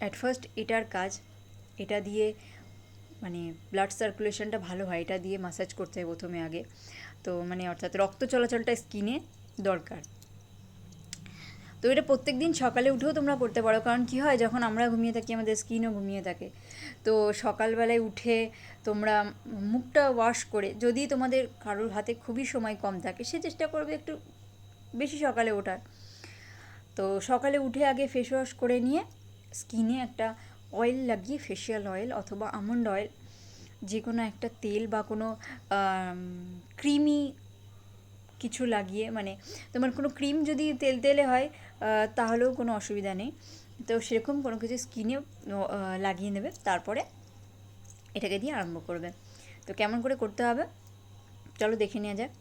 At first এটার কাজ, এটা দিয়ে মানে ব্লাড সার্কুলেশনটা ভালো হয়, এটা দিয়ে মাসাজ করতে হয় প্রথমে আগে। তো মানে অর্থাৎ রক্ত চলাচলটা স্কিনে দরকার। তো এটা প্রত্যেক দিন সকালে উঠেও তোমরা করতে পারো, কারণ কী হয়, যখন আমরা ঘুমিয়ে থাকি, আমাদের স্কিনও ঘুমিয়ে থাকে। তো সকালবেলায় উঠে তোমরা মুখটা ওয়াশ করে, যদি তোমাদের কারোর হাতে খুবই সময় কম থাকে, সে চেষ্টা করবে একটু বেশি সকালে ওঠার। তো সকালে উঠে আগে ফেস ওয়াশ করে নিয়ে স্কিনে একটা অয়েল লাগিয়ে ফেশিয়াল অয়েল অথবা আমন্ড অয়েল যে কোনো একটা তেল বা কোনো ক্রিমি কিছু লাগিয়ে মানে তোমার কোনো ক্রিম যদি তেল তেলে হয় তাহলেও কোনো অসুবিধা নেই। তো সেরকম কোনো কিছু স্কিনে লাগিয়ে নেবে, তারপরে এটাকে দিয়ে আরম্ভ করবে। তো কেমন করে করতে হবে? চলো দেখে নেওয়া যাক।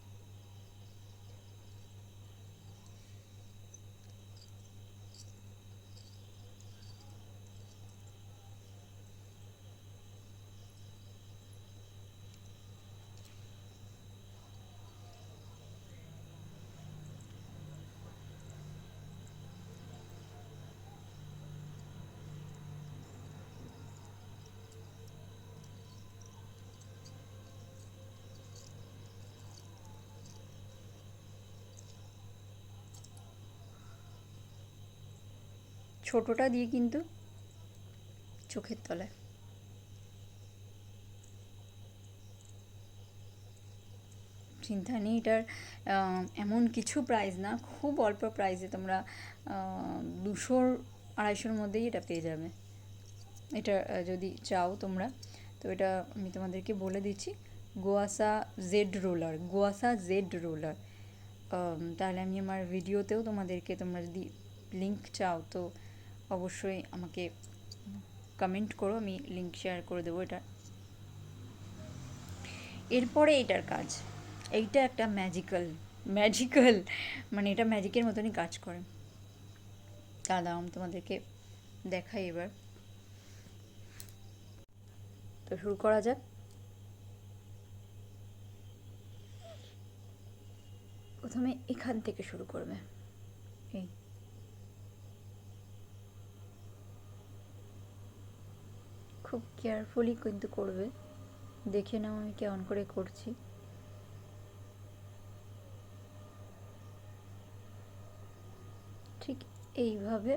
ছোটোটা দিয়ে কিন্তু চোখের তলায়। চিন্তা নেই, এটার এমন কিছু প্রাইস না, খুব অল্প প্রাইসে তোমরা দুশোর, আড়াইশোর মধ্যেই এটা পেয়ে যাবে। এটা যদি চাও তোমরা, তো এটা আমি তোমাদেরকে বলে দিচ্ছি, gua sha jade roller gua sha jade roller তাহলে আমি আমার ভিডিওতেও তোমাদেরকে, তোমরা যদি লিঙ্ক চাও, তো অবশ্যই আমাকে কমেন্ট করো, আমি লিঙ্ক শেয়ার করে দেবো এটা। এরপরে এটার কাজ। এইটা একটা ম্যাজিক্যাল ম্যাজিক্যাল মানে এটা ম্যাজিকের মতনই কাজ করে। দাদা, আমি তোমাদেরকে দেখাই এবার। তো শুরু করা যাক। প্রথমে এখান থেকে শুরু করবে। এই। খুব কেয়ারফুলি কিন্তু করবে। দেখে নাও আমি কেমন করে করছি। ঠিক এইভাবে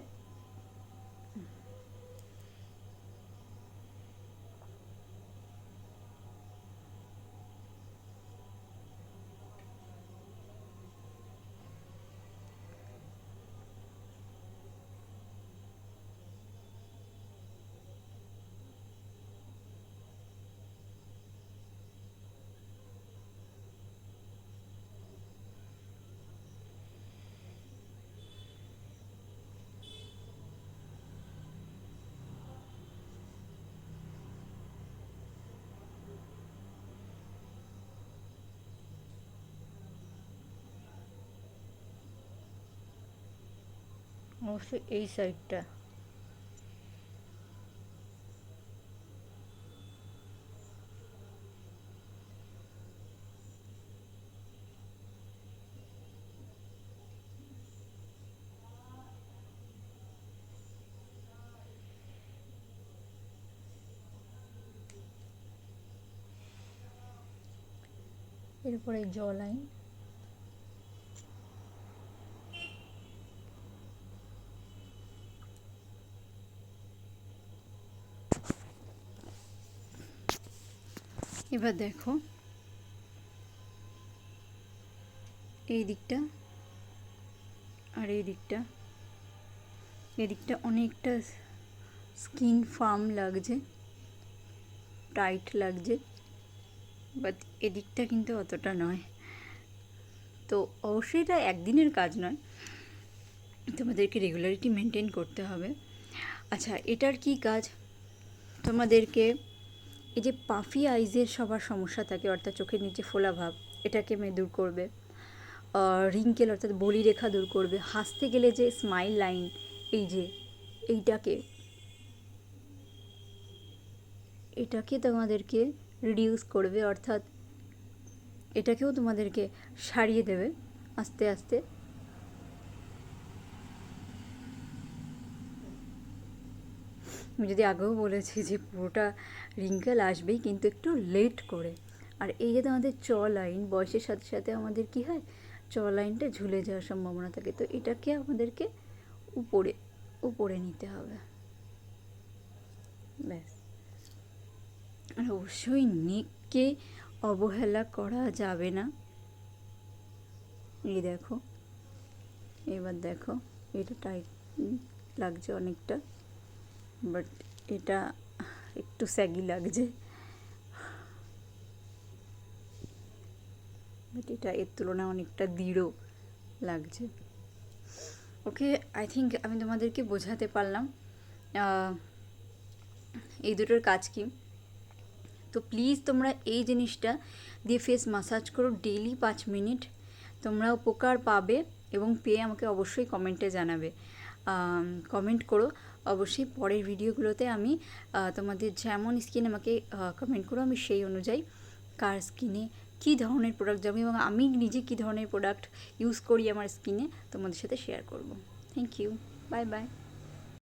অবশ্যই এই সাইডটা এরপরে জ লাইন এবার দেখো। এই দিকটা আর এই দিকটা। এদিকটা অনেকটা স্কিন ফার্ম লাগছে, টাইট লাগছে, বাট এদিকটা কিন্তু অতটা নয়। তো অবশ্যই এটা একদিনের কাজ নয়, তোমাদেরকে রেগুলারিটি মেনটেন করতে হবে। আচ্ছা এটার কি কাজ? তোমাদেরকে এই যে পাফি আইজের সবার সমস্যা থাকে, অর্থাৎ চোখের নিচে ফোলা ভাব, এটাকে মে দূর করবে। রিঙ্কেল অর্থাৎ বলি রেখা দূর করবে। হাসতে গেলে যে স্মাইল লাইন এই যে এইটাকে, এটাকে তোমাদেরকে রিডিউস করবে, অর্থাৎ এটাকেও তোমাদেরকে সারিয়ে দেবে আস্তে আস্তে। আমি যদি আগেও বলেছি যে পুরোটা রিঙ্কেল আসবেই, কিন্তু একটু লেট করে। আর এই যে আমাদের চ লাইন, বয়সের সাথে সাথে আমাদের কি হয়? চ লাইনটা ঝুলে যাওয়ার সম্ভাবনা থাকে। তো এটাকে আমাদেরকে উপরে উপরে নিতে হবে। ব্যাস। আর অবশ্যই নেককে অবহেলা করা যাবে না। এই দেখো। এবার দেখো, এটা টাইট লাগছে অনেকটা। বাট এটা একটু স্যাগি লাগছে। বাট এটা এর তুলনায় অনেকটা দৃঢ় লাগছে। ওকে আই থিঙ্ক আমি তোমাদেরকে বোঝাতে পারলাম এই দুটোর কাজ কি? তো প্লিজ তোমরা এই জিনিসটা দিয়ে ফেস মাসাজ করো ডেইলি পাঁচ মিনিট তোমরা উপকার পাবে এবং পেয়ে আমাকে অবশ্যই কমেন্টে জানাবে। কমেন্ট করো। অবশ্যই পরের ভিডিওগুলোতে আমি তোমাদের যেমন স্কিন আমাকে কমেন্ট করো, আমি সেই অনুযায়ী কার স্কিনে কী ধরনের প্রোডাক্ট যাবে এবং আমি নিজে কী ধরনের প্রোডাক্ট ইউজ করি আমার স্কিনে তোমাদের সাথে শেয়ার করব। Thank you bye bye